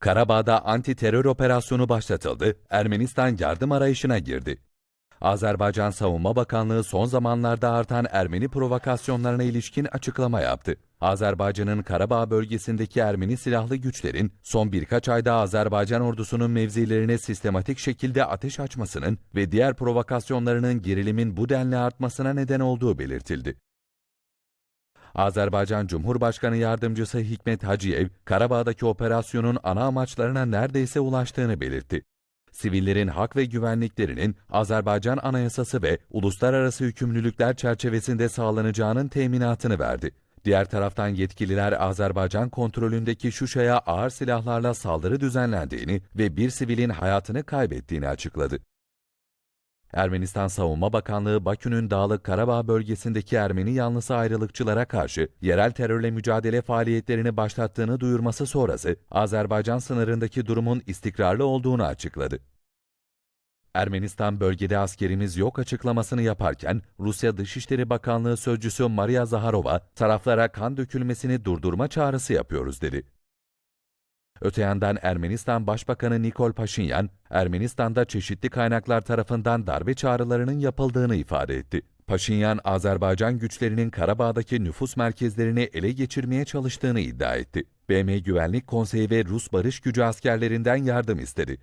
Karabağ'da anti terör operasyonu başlatıldı, Ermenistan yardım arayışına girdi. Azerbaycan Savunma Bakanlığı son zamanlarda artan Ermeni provokasyonlarına ilişkin açıklama yaptı. Azerbaycan'ın Karabağ bölgesindeki Ermeni silahlı güçlerin son birkaç ayda Azerbaycan ordusunun mevzilerine sistematik şekilde ateş açmasının ve diğer provokasyonlarının gerilimin bu denli artmasına neden olduğu belirtildi. Azerbaycan Cumhurbaşkanı Yardımcısı Hikmet Hacıyev, Karabağ'daki operasyonun ana amaçlarına neredeyse ulaştığını belirtti. Sivillerin hak ve güvenliklerinin Azerbaycan Anayasası ve uluslararası yükümlülükler çerçevesinde sağlanacağının teminatını verdi. Diğer taraftan yetkililer Azerbaycan kontrolündeki Şuşa'ya ağır silahlarla saldırı düzenlendiğini ve bir sivilin hayatını kaybettiğini açıkladı. Ermenistan Savunma Bakanlığı Bakü'nün Dağlık Karabağ bölgesindeki Ermeni yanlısı ayrılıkçılara karşı yerel terörle mücadele faaliyetlerini başlattığını duyurması sonrası Azerbaycan sınırındaki durumun istikrarlı olduğunu açıkladı. Ermenistan bölgede askerimiz yok açıklamasını yaparken Rusya Dışişleri Bakanlığı Sözcüsü Maria Zaharova taraflara kan dökülmesini durdurma çağrısı yapıyoruz dedi. Öte yandan Ermenistan Başbakanı Nikol Paşinyan, Ermenistan'da çeşitli kaynaklar tarafından darbe çağrılarının yapıldığını ifade etti. Paşinyan, Azerbaycan güçlerinin Karabağ'daki nüfus merkezlerini ele geçirmeye çalıştığını iddia etti. BM Güvenlik Konseyi ve Rus Barış Gücü askerlerinden yardım istedi.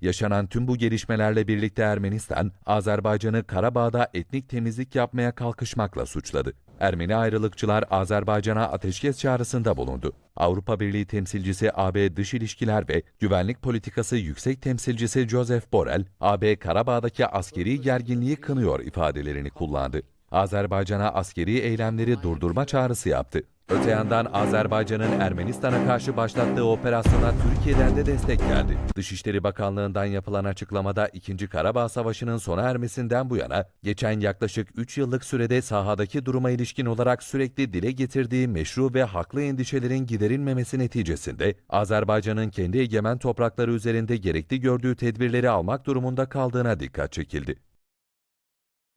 Yaşanan tüm bu gelişmelerle birlikte Ermenistan, Azerbaycan'ı Karabağ'da etnik temizlik yapmaya kalkışmakla suçladı. Ermeni ayrılıkçılar Azerbaycan'a ateşkes çağrısında bulundu. Avrupa Birliği temsilcisi AB Dış İlişkiler ve Güvenlik Politikası Yüksek Temsilcisi Joseph Borrell, AB Karabağ'daki askeri gerginliği kınıyor ifadelerini kullandı. Azerbaycan'a askeri eylemleri durdurma çağrısı yaptı. Öte yandan Azerbaycan'ın Ermenistan'a karşı başlattığı operasyona Türkiye'den de destek geldi. Dışişleri Bakanlığı'ndan yapılan açıklamada 2. Karabağ Savaşı'nın sona ermesinden bu yana geçen yaklaşık 3 yıllık sürede sahadaki duruma ilişkin olarak sürekli dile getirdiği meşru ve haklı endişelerin giderilmemesi neticesinde Azerbaycan'ın kendi egemen toprakları üzerinde gerekli gördüğü tedbirleri almak durumunda kaldığına dikkat çekildi.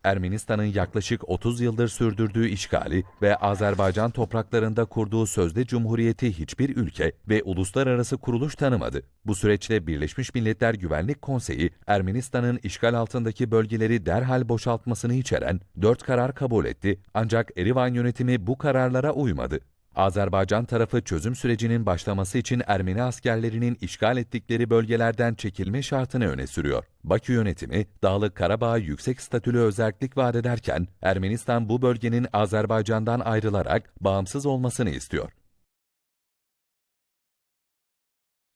Ermenistan'ın yaklaşık 30 yıldır sürdürdüğü işgali ve Azerbaycan topraklarında kurduğu sözde cumhuriyeti hiçbir ülke ve uluslararası kuruluş tanımadı. Bu süreçte Birleşmiş Milletler Güvenlik Konseyi, Ermenistan'ın işgal altındaki bölgeleri derhal boşaltmasını içeren dört karar kabul etti ancak Erivan yönetimi bu kararlara uymadı. Azerbaycan tarafı çözüm sürecinin başlaması için Ermeni askerlerinin işgal ettikleri bölgelerden çekilme şartını öne sürüyor. Bakü yönetimi, Dağlık Karabağ'a yüksek statülü özellik vaat ederken, Ermenistan bu bölgenin Azerbaycan'dan ayrılarak bağımsız olmasını istiyor.